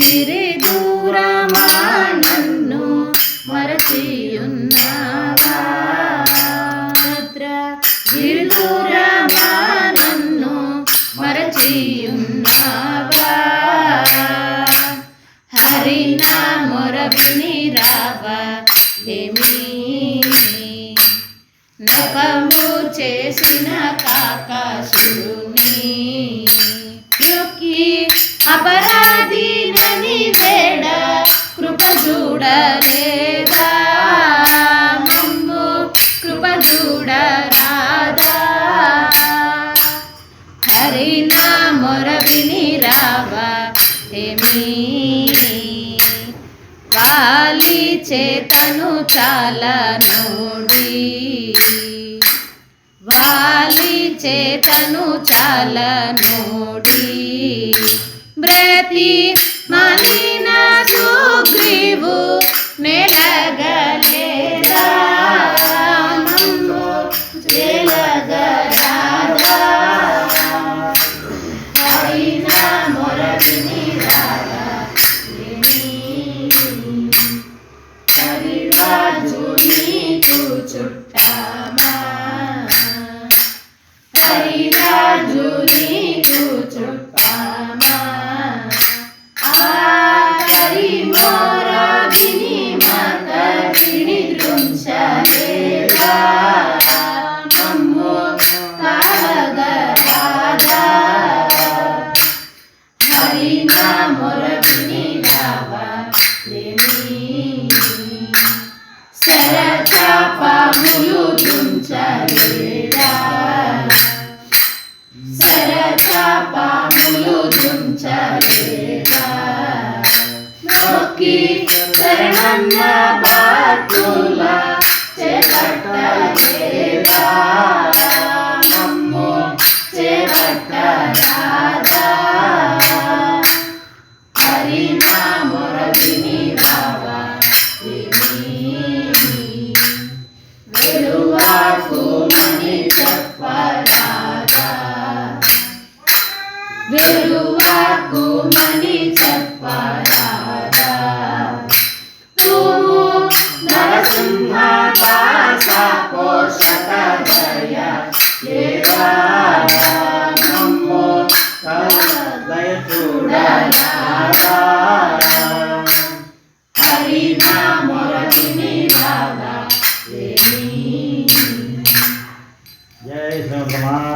గిరి దూరమా నన్ను మరచియున్నావా? భద్ర గిరి దూరమా నన్ను మరచియున్నావా? హరి నా రావా ఏమీ? నపము చేసిన కాకాసురుని చూడలేదా మమ్ము కృప చూడరాదా. హరి నా మొర విని రావా వాలి చేతను చాలా నోడి. వాలి చేతను చాలా నోడి. బ్రతి మలిన సుగ్రీవు నెలగలేదా మమ్ము చెలగరాదా అయినా మొర విని రాగా హరిరాజు నీకు చుట్టామా హరిరాజు శరణన్న బాతుల చేపట్టలేదా? మమ్ము Come on.